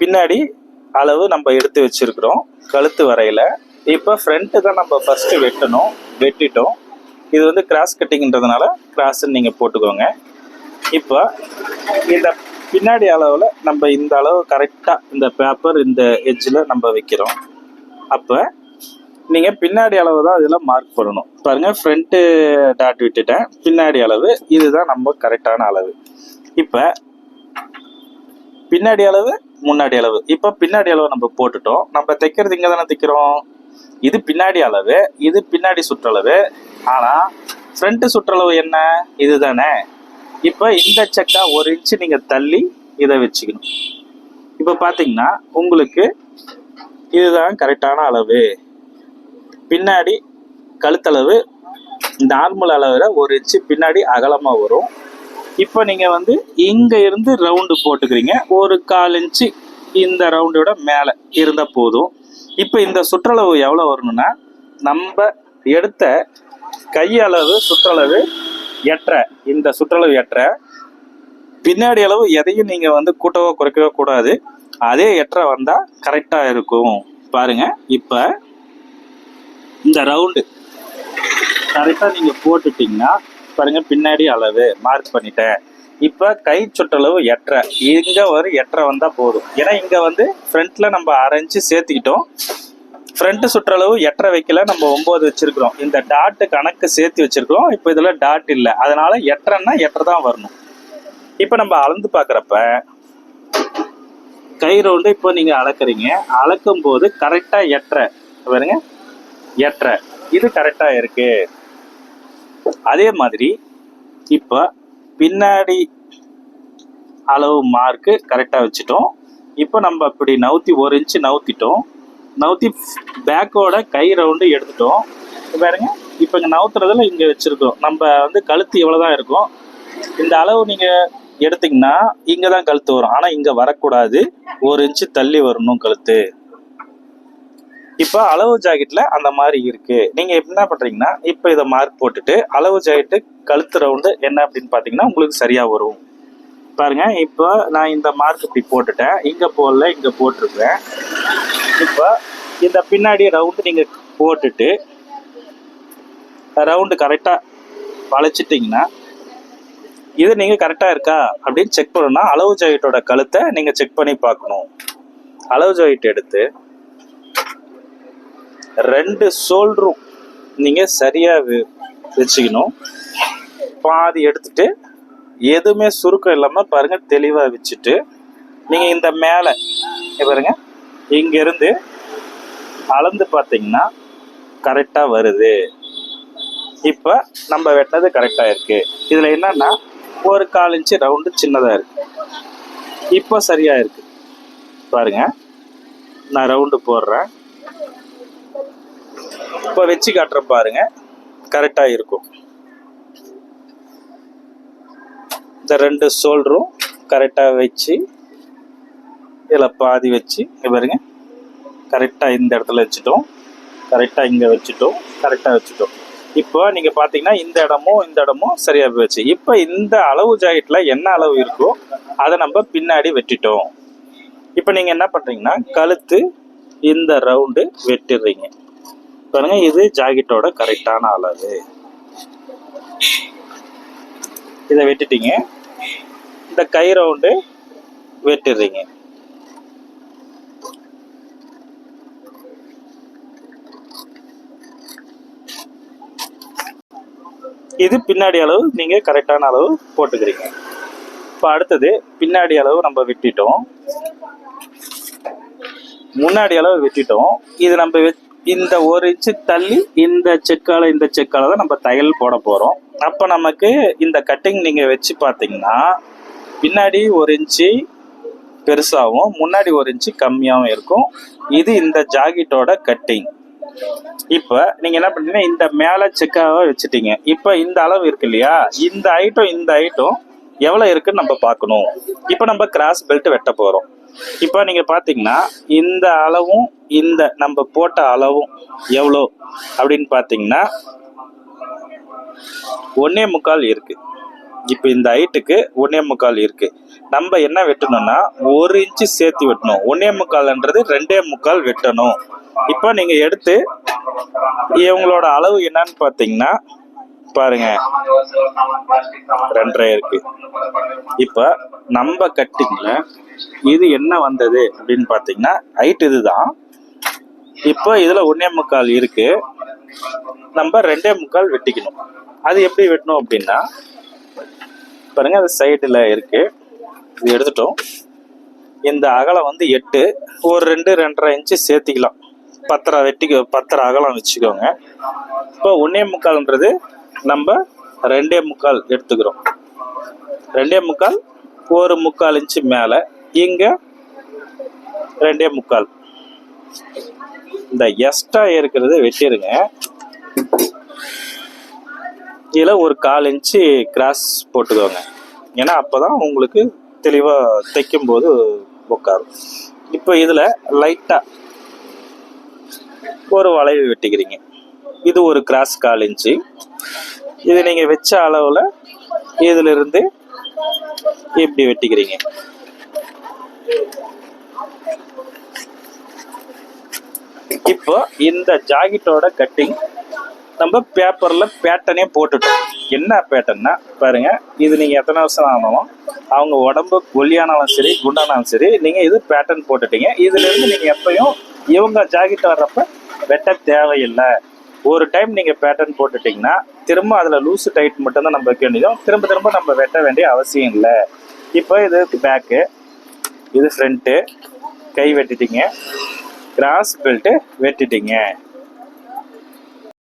பின்னாடி அளவு நம்ம எடுத்து வச்சிருக்கிறோம் கழுத்து வரையில. இப்போ ஃப்ரண்ட்டு தான் நம்ம ஃபர்ஸ்ட் வெட்டணும் வெட்டிட்டோம். இது வந்து கிராஸ் கட்டிங்கன்றதுனால கிராஸ்ன்னு நீங்கள் போட்டுக்கோங்க. இப்போ இந்த பின்னாடி அளவில் நம்ம இந்த அளவு கரெக்டாக இந்த பேப்பர் இந்த எட்ஜில் நம்ம வைக்கிறோம். அப்போ நீங்கள் பின்னாடி அளவு தான் இதில் மார்க் பண்ணணும் பாருங்கள் ஃப்ரண்ட்டு டாட் விட்டுட்டேன். பின்னாடி அளவு இதுதான் நம்ம கரெக்டான அளவு. இப்போ பின்னாடி அளவு முன்னாடி அளவு. இப்போ பின்னாடி அளவு நம்ம போட்டுட்டோம். நம்ம தைக்கிறது இங்கே தானே தைக்கிறோம்? இது பின்னாடி அளவு இது பின்னாடி சுற்றளவு. ஆனால் ஃப்ரண்ட் சுற்றளவு என்ன? இதுதானே. இப்போ இந்த செக்கா ஒரு இன்ச்சு நீங்கள் தள்ளி இதை வச்சுக்கணும். இப்போ பார்த்தீங்கன்னா உங்களுக்கு இதுதான் கரெக்டான அளவு. பின்னாடி கழுத்தளவு நார்மல் அளவில் ஒரு இன்ச்சு பின்னாடி அகலமாக வரும். இப்போ நீங்கள் வந்து இங்கே இருந்து ரவுண்டு போட்டுக்கிறீங்க. ஒரு கால் இன்ச்சு இந்த ரவுண்டோட மேலே இருந்தால் போதும். இப்போ இந்த சுற்றளவு எவ்வளோ வரணும்னா நம்ம எடுத்த கையளவு சுற்றளவு எற்ற இந்த சுற்றளவு எற்ற பின்னாடி அளவு எதையும் நீங்கள் வந்து கூட்டவோ குறைக்கவோ கூடாது. அதே எற்ற வந்தால் கரெக்டாக இருக்கும். பாருங்க. இப்போ இந்த ரவுண்டு கரெக்டாக நீங்கள் போட்டுட்டிங்கன்னா பாருங்க பின்னாடி அளவு. மார்க் பண்ணிட்டேன். இப்போ கை சுற்றளவு எட்டரை. இங்கே ஒரு எட்டரை வந்தால் போதும். ஏன்னா இங்கே வந்து ஃப்ரண்ட்டில் நம்ம அரைஞ்சு சேர்த்துக்கிட்டோம். ஃப்ரண்ட் சுற்றளவு எட்டரை வைக்கல நம்ம ஒம்பது வச்சிருக்கிறோம். இந்த டாட்டு கணக்கு சேர்த்து வச்சிருக்கிறோம். இப்போ இதில் டாட் இல்லை. அதனால எட்டரைன்னா எட்டரை தான் வரணும். இப்போ நம்ம அளந்து பார்க்குறப்ப கை ரவுண்டு இப்போ நீங்கள் அளக்குறீங்க. அளக்கும் போது கரெக்டாக எட்டரை. பாருங்க. எட்டரை. இது கரெக்டாக இருக்கு. அதே மாதிரி இப்போ பின்னாடி அளவு மார்க்கு கரெக்டாக வச்சுட்டோம். இப்போ நம்ம அப்படி நவுத்தி ஒரு இன்ச்சு நவுத்திட்டோம். நவுத்தி பேக்கோட கை ரவுண்டு எடுத்துட்டோம். பாருங்க இப்போ இங்கே நவுத்துறதுல இங்கே வச்சுருக்கோம் நம்ம வந்து கழுத்து இவ்வளோ தான் இருக்கும். இந்த அளவு நீங்கள் எடுத்தீங்கன்னா இங்கே தான் கழுத்து வரும். ஆனால் இங்கே வரக்கூடாது. ஒரு இன்ச்சு தள்ளி வரணும் கழுத்து. இப்போ அளவு ஜாக்கெட்டில் அந்த மாதிரி இருக்குது நீங்கள் என்ன பண்ணுறீங்கன்னா இப்போ இதை மார்க் போட்டுட்டு அளவு ஜாக்கெட்டு கழுத்து ரவுண்டு என்ன அப்படின்னு பார்த்தீங்கன்னா உங்களுக்கு சரியாக வரும். பாருங்க இப்போ நான் இந்த மார்க் இப்படி போட்டுட்டேன். இங்கே போடல இங்கே போட்டிருக்கேன் இப்போ இந்த பின்னாடி ரவுண்டு நீங்கள் போட்டுட்டு ரவுண்டு கரெக்டாக வளைச்சிட்டிங்கன்னா இது நீங்கள் கரெக்டாக இருக்கா அப்படின்னு செக் பண்ணணும்னா அளவு ஜாக்கெட்டோட கழுத்தை நீங்கள் செக் பண்ணி பார்க்கணும். அளவு ஜாக்கெட் எடுத்து ரெண்டு ஷோல்டரும் நீங்கள் சரியாக வச்சுக்கணும் பாதி எடுத்துட்டு எதுவுமே சுருக்கம் இல்லாமல் பாருங்கள் தெளிவாக வச்சுட்டு நீங்கள் இந்த மேலே பாருங்க இங்கேருந்து அளந்து பார்த்தீங்கன்னா கரெக்டாக வருது. இப்போ நம்ம வெட்டினது கரெக்டாக இருக்குது இதில் என்னன்னா ஒரு கால் இன்ச்சு ரவுண்டு சின்னதாக இருக்குது இப்போ சரியாக இருக்குது பாருங்கள் நான் ரவுண்டு போடுறேன். இப்போ வச்சு காட்டுறேன் பாருங்க. கரெக்டாக இருக்கும். இந்த ரெண்டு ஷோல்டரும் கரெக்டாக வச்சு இதில் பாதி வச்சு இங்கே பாருங்க. கரெக்டாக இந்த இடத்துல வச்சுட்டோம். கரெக்டாக இங்கே வச்சுட்டோம். கரெக்டாக வச்சுட்டோம். இப்போ நீங்கள் பார்த்தீங்கன்னா இந்த இடமும் இந்த இடமும் சரியாக போயிடுச்சு இப்போ இந்த அளவு ஜாக்கெட்டில் என்ன அளவு இருக்கோ அதை நம்ம பின்னாடி வெட்டிட்டோம். இப்போ நீங்கள் என்ன பண்ணுறீங்கன்னா கழுத்து இந்த ரவுண்டு வெட்டிடுறீங்க. பாருங்க இது ஜாக்கெட்டோட கரெக்டான அளவு. இதை வெட்டிட்டீங்க. இந்த கை ரவுண்டு வெட்டிடுறீங்க. இது பின்னாடி அளவு நீங்க கரெக்டான அளவு போட்டுக்கிறீங்க. இப்போ அடுத்தது பின்னாடி அளவு நம்ம வெட்டிட்டோம். முன்னாடி அளவு வெட்டிட்டோம். இது நம்ம வெ- இந்த ஒரு இன்ச்சு தள்ளி இந்த செக்கால இந்த செக்கால தான் நம்ம தையல் போட போகிறோம் அப்போ நமக்கு இந்த கட்டிங் நீங்கள் வச்சு பார்த்தீங்கன்னா பின்னாடி ஒரு இன்ச்சு பெருசாகவும் முன்னாடி ஒரு இன்ச்சு கம்மியாகவும் இருக்கும். இது இந்த ஜாக்கெட்டோட கட்டிங் இப்போ நீங்கள் என்ன பண்ணீங்கன்னா இந்த மேலே செக்காவை வச்சுட்டீங்க. இப்போ இந்த அளவு இருக்கு இல்லையா? இந்த ஐட்டம் இந்த ஐட்டம் எவ்வளோ இருக்குன்னு நம்ம பார்க்கணும். இப்போ நம்ம கிராஸ் பெல்ட் வெட்ட போகிறோம் இப்போ நீங்க பாத்தீங்கன்னா இந்த அளவும் இந்த நம்ம போட்ட அளவும் எவ்வளோ அப்படின்னு பாத்தீங்கன்னா ஒன்னே முக்கால் இருக்கு. இப்போ இந்த ஹைட்டுக்கு ஒன்னே முக்கால் இருக்கு. நம்ம என்ன வெட்டணும்னா ஒரு இன்ச்சு சேர்த்து வெட்டணும். ஒன்னே முக்கால்ன்றது ரெண்டே முக்கால் வெட்டணும். இப்போ நீங்க எடுத்து இவங்களோட அளவு என்னன்னு பார்த்தீங்கன்னா பாருங்க. ரெண்டரை இருக்கு. இப்போ நம்ம கட்டிங்ல இது என்ன வந்தது அப்படின்னு பார்த்தீங்கன்னா ஹைட் இதுதான். இப்போ இதுல ஒன்னே முக்கால் இருக்கு. நம்ம ரெண்டே முக்கால் வெட்டிக்கணும். அது எப்படி வெட்டணும் அப்படின்னா பாருங்க அது சைடில் இருக்கு. இது எடுத்துட்டோம். இந்த அகலம் வந்து எட்டு. ஒரு ரெண்டு ரெண்டரை இன்ச்சு சேர்த்திக்கலாம். பத்தரை வெட்டிக்கு பத்தரை அகலம் வச்சுக்கோங்க. இப்போ ஒன்னே முக்கால்ன்றது நம்ம ரெண்டே முக்கால் எடுத்துக்கிறோம். ரெண்டே முக்கால் ஒரு முக்கால் இன்ச்சு மேலே. இங்கே ரெண்டே முக்கால். இந்த எக்ஸ்ட்ரா இருக்கிறது வெட்டிடுங்க இதில் ஒரு கால் இன்ச்சு கிராஸ் போட்டுக்கோங்க. ஏன்னா அப்போ தான் உங்களுக்கு தெளிவாக தைக்கும் போது உட்காரும் இப்போ இதில் லைட்டாக ஒரு வளைவு வெட்டிக்கிறீங்க. இது ஒரு கிராஸ் கால் இன்ச்சு. இது நீங்கள் வச்ச அளவில் இதிலிருந்து இப்படி வெட்டிக்கிறீங்க. இப்போ இந்த ஜாக்கெட்டோட கட்டிங் நம்ம பேப்பரில் பேட்டனே போட்டுட்டோம். என்ன பேட்டர்னா பாருங்க இது நீங்கள் எத்தனை வருஷம் ஆனாலும் அவங்க உடம்பு ஒல்லியானாலும் சரி குண்டானாலும் சரி நீங்கள் இது பேட்டர்ன் போட்டுட்டீங்க. இதுல இருந்து நீங்க எப்பயும் இவங்க ஜாக்கெட் வர்றப்ப வெட்ட தேவையில்லை. ஒரு டைம் நீங்க பேட்டர்ன் போட்டுட்டீங்கன்னா திரும்ப அதுல லூஸு டைட் மட்டும் தான் நம்ம வைக்க வேண்டியதும் திரும்ப திரும்ப நம்ம வெட்ட வேண்டிய அவசியம் இல்லை. இப்போ இது பேக்கு இது ஃப்ரண்ட்டு கை வெட்டிட்டீங்க. Cross belt வெட்டிட்டீங்க.